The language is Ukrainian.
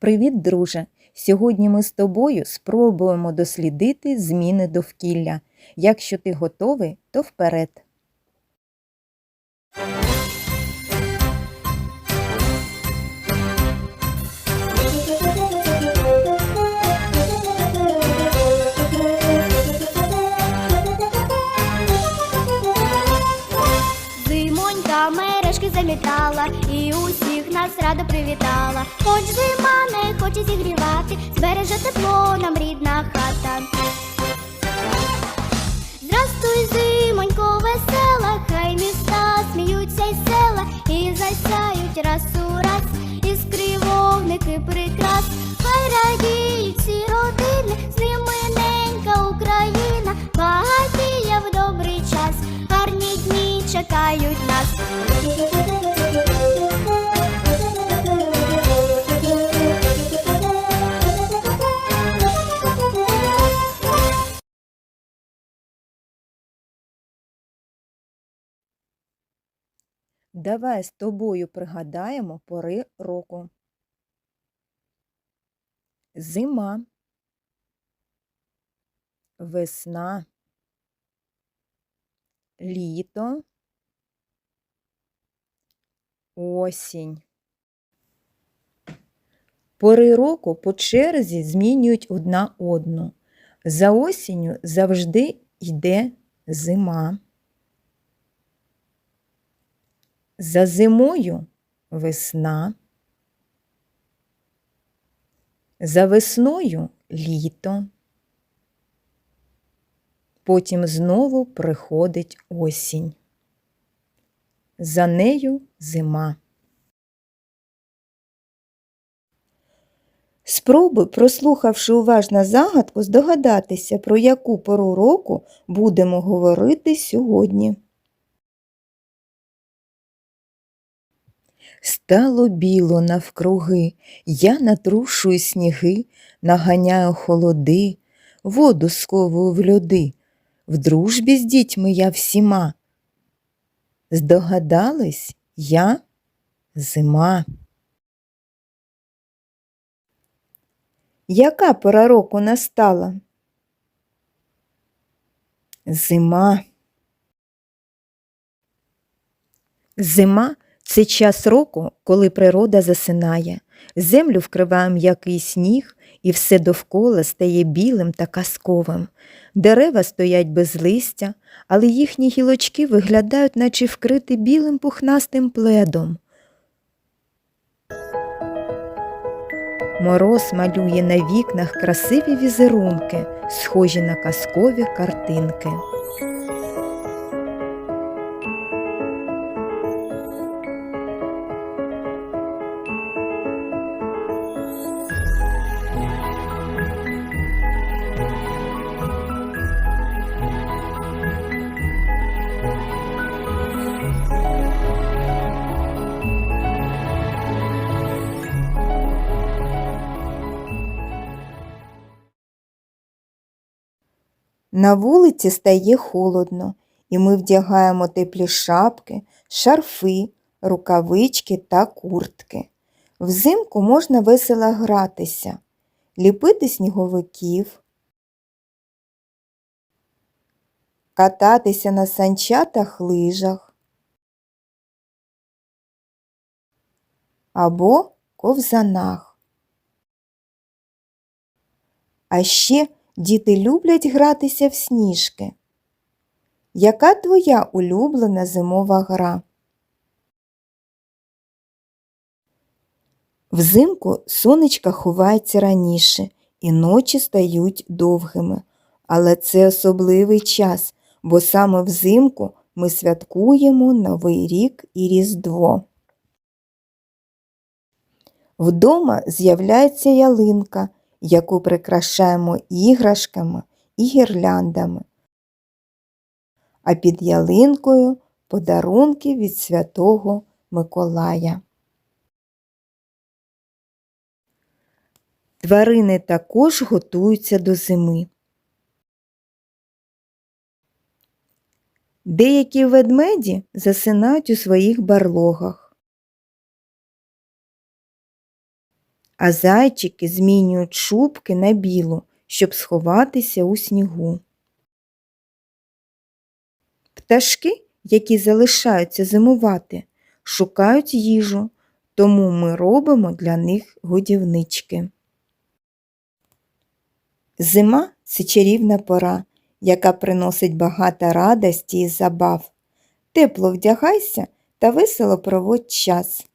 Привіт, друже! Сьогодні ми з тобою спробуємо дослідити зміни довкілля. Якщо ти готовий, то вперед. Зимонька мережки замітала і усіх нас радо привітала. Хоч зима не хоче зігрівати, збереже тепло нам рідна хата. Здрастуй, зимонько, весела, хай міста сміються й села, і засяють раз у раз, іскри вогники прикрас, хай радіють всі родини, з Україна, багатіє в добрий час, гарні дні чекають нас. Давай з тобою пригадаємо пори року. Зима, весна, літо, осінь. Пори року по черзі змінюють одна одну. За осінню завжди йде зима. За зимою весна. За весною літо. Потім знову приходить осінь. За нею зима. Спробуй, прослухавши уважно загадку, здогадатися, про яку пору року будемо говорити сьогодні. Стало біло навкруги, я натрушую сніги, наганяю холоди, воду сковую в льоди, в дружбі з дітьми я всіма. Здогадались я зима. Яка пора року настала? Зима. Зима це час року, коли природа засинає, землю вкриває м'який сніг, і все довкола стає білим та казковим. Дерева стоять без листя, але їхні гілочки виглядають, наче вкриті білим пухнастим пледом. Мороз малює на вікнах красиві візерунки, схожі на казкові картинки. На вулиці стає холодно, і ми вдягаємо теплі шапки, шарфи, рукавички та куртки. Взимку можна весело гратися, ліпити сніговиків, кататися на санчатах лижах або ковзанах. А ще Діти люблять гратися в сніжки. Яка твоя улюблена зимова гра? Взимку сонечка ховається раніше і ночі стають довгими. Але це особливий час, бо саме взимку ми святкуємо Новий рік і Різдво. Вдома з'являється ялинка яку прикрашаємо іграшками і гірляндами. А під ялинкою подарунки від Святого Миколая. Тварини також готуються до зими. Деякі ведмеді засинають у своїх барлогах, а зайчики змінюють шубки на білу, щоб сховатися у снігу. Пташки, які залишаються зимувати, шукають їжу, тому ми робимо для них годівнички. Зима це чарівна пора, яка приносить багато радості і забав. Тепло вдягайся та весело проводь час.